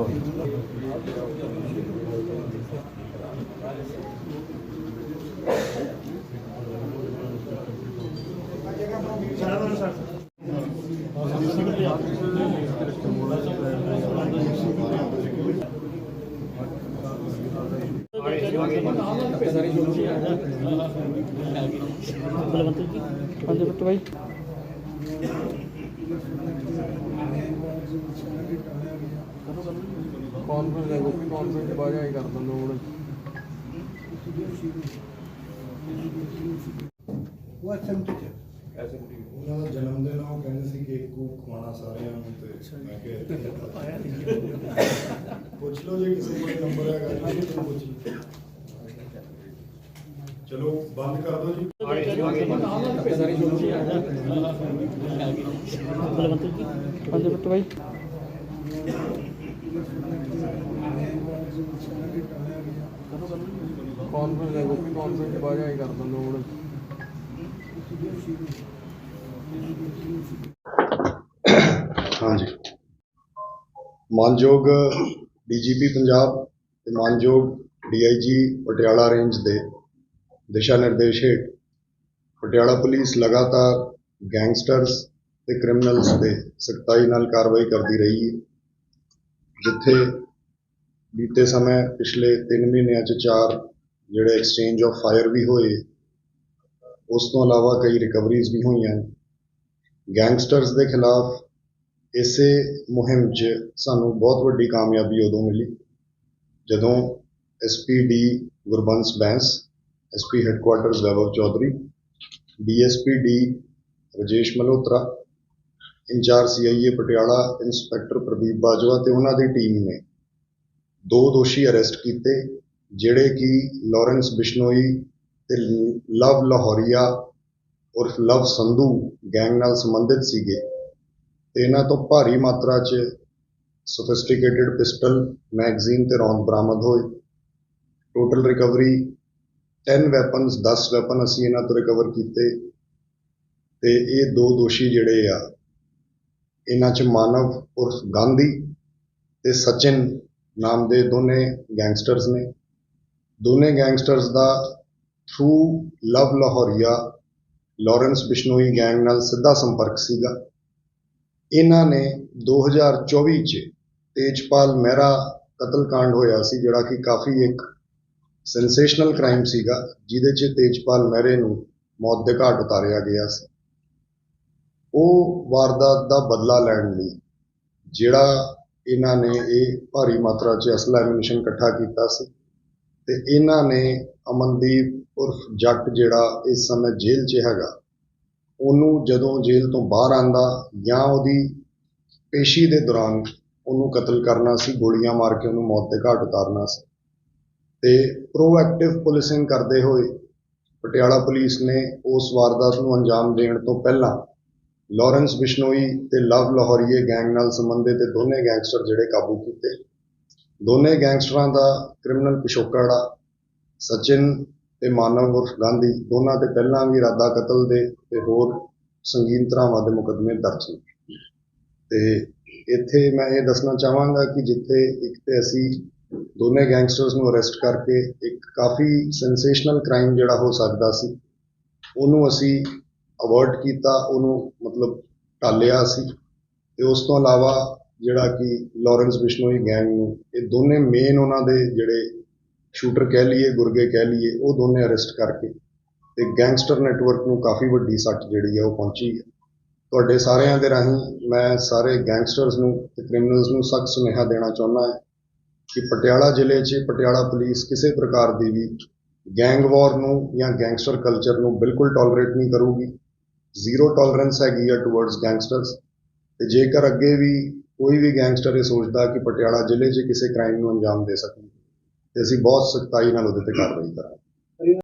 Lord. Terima kasih. Conference ਹੈ conference ਬਾਅਦ ਆਈ ਕਰ ਦਿੰਦੇ ਹੁਣ। ਉਹ ਐਸਐਮਟੀ ਚ ਉਹਨਾਂ ਦਾ ਜਨਮ ਦਿਨ ਉਹ ਕਹਿੰਦੇ ਸੀ ਕੇਕ ਕੂਕ ਖਵਾਉਣਾ ਸਾਰਿਆਂ ਨੂੰ ਤੇ ਮੈਂ ਕਿਹਾ ਇੱਥੇ ਪੁੱਛ ਲਓ ਜੇ ਕਿਸੇ ਕੋਲ ਨੰਬਰ ਹੈਗਾ ਜੀ ਤਾਂ ਪੁੱਛ ਲਓ। ਚਲੋ ਬੰਦ ਕਰ ਦਿਓ ਜੀ। ਬਲਵੰਤ ਜੀ ਬਿੱਟੂ ਭਾਈ ਕਾਨਫਰੰਸ ਹੈ ਗੋਪੀ ਕਾਨਫਰੰਸ ਬਾਅਦ ਆਈ ਕਰ ਦਿੰਦੇ ਹੁਣ। ਹਾਂਜੀ। ਮਾਨਯੋਗ ਡੀਜੀਪੀ ਪੰਜਾਬ ਤੇ ਮਾਨਯੋਗ ਡੀਆਈਜੀ ਪਟਿਆਲਾ ਰੇਂਜ ਦੇ ਦਿਸ਼ਾ ਨਿਰਦੇਸ਼ ਹੇਠ ਪਟਿਆਲਾ ਪੁਲਿਸ ਲਗਾਤਾਰ ਗੈਂਗਸਟਰਸ ਤੇ ਕ੍ਰਿਮੀਨਲਸ ਤੇ ਸਖਤਾਈ ਨਾਲ ਕਾਰਵਾਈ ਕਰਦੀ ਰਹੀ ਹੈ। ਜਿੱਥੇ ਬੀਤੇ ਸਮੇਂ ਪਿਛਲੇ 3 ਮਹੀਨਿਆਂ 'ਚ ਚਾਰ ਜਿਹੜੇ ਐਕਸਚੇਂਜ ਆਫ ਫਾਇਰ ਵੀ ਹੋਏ, ਉਸ ਤੋਂ ਇਲਾਵਾ ਕਈ ਰਿਕਵਰੀਜ਼ ਵੀ ਹੋਈਆਂ। ਗੈਂਗਸਟਰਸ ਦੇ ਖਿਲਾਫ ਇਸੇ ਮੁਹਿੰਮ 'ਚ ਸਾਨੂੰ ਬਹੁਤ ਵੱਡੀ ਕਾਮਯਾਬੀ ਉਦੋਂ ਮਿਲੀ, ਜਦੋਂ SPD Gurbans Bains SP headquarters Vaibhav Chaudhary DSPD Rajesh Malhotra incharge CIA Patiala inspector Pradeep Bajwa ਤੇ ਉਹਨਾਂ ਦੀ ਟੀਮ ਨੇ ਦੋ ਦੋਸ਼ੀ ਅਰੈਸਟ ਕੀਤੇ, ਜਿਹੜੇ ਕਿ ਲਾਰੈਂਸ ਬਿਸ਼ਨੋਈ ਤੇ ਲਵ ਲਾਹੌਰੀਆ ਉਰਫ ਲਵ ਸੰਧੂ ਗੈਂਗ ਨਾਲ ਸੰਬੰਧਿਤ ਸੀਗੇ ਤੇ ਇਹਨਾਂ ਤੋਂ ਭਾਰੀ ਮਾਤਰਾ 'ਚ ਸੋਫਿਸਟੀਕੇਟਿਡ ਪਿਸਟਲ, ਮੈਗਜ਼ੀਨ ਤੇ ਰੌਂਦ ਬਰਾਮਦ ਹੋਏ। ਟੋਟਲ ਰਿਕਵਰੀ 10 ਵੈਪਨਸ 10 ਵੈਪਨ ਅਸੀਂ ਇਹਨਾਂ ਤੋਂ ਰਿਕਵਰ ਕੀਤੇ ਤੇ ਇਹ ਦੋ ਦੋਸ਼ੀ ਜਿਹੜੇ ਆ ਇਹਨਾਂ 'ਚ ਮਾਨਵ ਉਰਫ ਗਾਂਧੀ ਤੇ ਸਚਿਨ ਨਾਮ ਦੇ ਦੋਨੇ ਗੈਂਗਸਟਰਸ ਨੇ। ਦੋਨੇ ਗੈਂਗਸਟਰਸ ਦਾ through Love Lahoria, Lawrence Bishnoi gang ਨਾਲ ਸਿੱਧਾ ਸੰਪਰਕ ਸੀਗਾ। ਇਹਨਾਂ ਨੇ 2024 ਚ ਤੇਜਪਾਲ ਮਹਿਰਾ ਕਤਲकांड ਹੋਇਆ ਸੀ, ਜਿਹੜਾ ਕਿ ਕਾਫੀ ਇੱਕ ਸੈਂਸੇਸ਼ਨਲ ਕ੍ਰਾਈਮ ਸੀਗਾ, ਜਿਹਦੇ ਚ ਤੇਜਪਾਲ ਮਹਿਰੇ ਨੂੰ ਮੌਤ ਦੇ ਘਾਟ ਉਤਾਰਿਆ ਗਿਆ ਸੀ। ਉਹ ਵਾਰਦਾਤ ਦਾ ਬਦਲਾ ਲੈਣ ਲਈ ਜਿਹੜਾ ਇਹਨਾਂ ਨੇ ਇਹ ਭਾਰੀ ਮਾਤਰਾ 'ਚ ਅਸਲਾ ਐਮਿਸ਼ਨ ਇਕੱਠਾ ਕੀਤਾ ਸੀ ਤੇ ਇਹਨਾਂ ਨੇ ਅਮਨਦੀਪ ਉਰਫ ਜੱਟ ਜਿਹੜਾ ਇਸ ਸਮੇਂ ਜੇਲ੍ਹ 'ਚ ਹੈਗਾ, ਉਹਨੂੰ ਜਦੋਂ ਜੇਲ੍ਹ ਤੋਂ ਬਾਹਰ ਆਂਦਾ ਜਾਂ ਉਹਦੀ ਪੇਸ਼ੀ ਦੇ ਦੌਰਾਨ ਉਹਨੂੰ ਕਤਲ ਕਰਨਾ ਸੀ, ਗੋਲੀਆਂ ਮਾਰ ਕੇ ਉਹਨੂੰ ਮੌਤ ਦੇ ਘਾਟ ਉਤਾਰਨਾ ਸੀ ਤੇ ਪ੍ਰੋਐਕਟਿਵ ਪੁਲਿਸਿੰਗ ਕਰਦੇ ਹੋਏ ਪਟਿਆਲਾ ਪੁਲਿਸ ਨੇ ਉਸ ਵਾਰਦਾਤ ਨੂੰ ਅੰਜਾਮ ਦੇਣ ਤੋਂ ਪਹਿਲਾਂ ਲਾਰੈਂਸ ਬਿਸ਼ਨੋਈ ਤੇ ਲਵ ਲਾਹੌਰੀਏ ਗੈਂਗ ਨਾਲ ਸੰਬੰਧਿਤ ਇਹ ਦੋਨੇ ਗੈਂਗਸਟਰ ਜਿਹੜੇ ਕਾਬੂ ਕੀਤੇ। ਦੋਨੇ ਗੈਂਗਸਟਰਾਂ ਦਾ ਕ੍ਰਿਮੀਨਲ ਪਿਛੋਕੜ ਆ, ਸਚਿਨ ਤੇ ਮਾਨਵ ਉਰਫ ਗਾਂਧੀ, ਦੋਨਾਂ ਤੇ ਪਹਿਲਾਂ ਵੀ ਇਰਾਦਾ ਕਤਲ ਦੇ ਤੇ ਹੋਰ ਸੰਗੀਨ ਧਰਾਵਾਂ ਦੇ ਮੁਕੱਦਮੇ ਦਰਜ ਨੇ। ਤੇ ਇੱਥੇ ਮੈਂ ਇਹ ਦੱਸਣਾ ਚਾਹਾਂਗਾ ਕਿ ਜਿੱਥੇ ਇੱਕ ਤੇ ਅਸੀਂ ਦੋਨੇ ਗੈਂਗਸਟਰਸ ਨੂੰ ਅਰੈਸਟ ਕਰਕੇ ਇੱਕ ਕਾਫੀ ਸੈਂਸੇਸ਼ਨਲ ਕ੍ਰਾਈਮ ਜਿਹੜਾ ਹੋ ਸਕਦਾ ਸੀ, ਉਹਨੂੰ ਅਸੀਂ ਅਵਰਟ ਕੀਤਾ, ਉਹਨੂੰ ਮਤਲਬ ਟਾਲਿਆ ਸੀ। ਤੇ ਉਸ ਤੋਂ ਇਲਾਵਾ ਜਿਹੜਾ ਕਿ ਲਾਰੈਂਸ ਬਿਸ਼ਨੋਈ ਗੈਂਗ ਨੂੰ, ਇਹ ਦੋਨੇ ਮੇਨ ਉਹਨਾਂ ਦੇ ਜਿਹੜੇ ਸ਼ੂਟਰ ਕਹਿ ਲਈਏ, ਗੁਰਗੇ ਕਹਿ ਲਈਏ, ਉਹ ਦੋਨੇ ਅਰੈਸਟ ਕਰਕੇ ਤੇ ਗੈਂਗਸਟਰ ਨੈਟਵਰਕ ਨੂੰ ਕਾਫੀ ਵੱਡੀ ਸੱਟ ਜਿਹੜੀ ਹੈ ਉਹ ਪਹੁੰਚੀ ਹੈ ਤੁਹਾਡੇ ਸਾਰਿਆਂ ਦੇ ਰਾਹੀਂ ਮੈਂ ਸਾਰੇ ਗੈਂਗਸਟਰਸ ਨੂੰ ਤੇ ਕ੍ਰਿਮੀਨਲਸ ਨੂੰ ਸਖਤ ਸੁਨੇਹਾ ਦੇਣਾ ਚਾਹੁੰਦਾ ਹਾਂ ਕਿ ਪਟਿਆਲਾ ਜ਼ਿਲ੍ਹੇ 'ਚ, ਪਟਿਆਲਾ ਪੁਲਿਸ ਕਿਸੇ ਪ੍ਰਕਾਰ ਦੀ ਵੀ ਗੈਂਗ ਵਾਰ ਨੂੰ ਜਾਂ ਗੈਂਗਸਟਰ ਕਲਚਰ ਨੂੰ ਬਿਲਕੁਲ ਟੋਲਰੇਟ ਨਹੀਂ ਕਰੂਗੀ। ਜ਼ੀਰੋ ਟੋਲਰੈਂਸ ਹੈਗੀ ਆ ਟੁਵਰਡਸ ਗੈਂਗਸਟਰਸ ਤੇ ਜੇਕਰ ਅੱਗੇ ਵੀ ਕੋਈ ਵੀ ਗੈਂਗਸਟਰ ਇਹ ਸੋਚਦਾ ਕਿ ਪਟਿਆਲਾ ਜ਼ਿਲ੍ਹੇ 'ਚ ਕਿਸੇ ਕ੍ਰਾਈਮ ਨੂੰ ਅੰਜਾਮ ਦੇ ਸਕਣ, ਤੇ ਅਸੀਂ ਬਹੁਤ ਸਖਤਾਈ ਨਾਲ ਉਹਦੇ ਤੇ ਕਾਰਵਾਈ ਕਰਾਂਗੇ।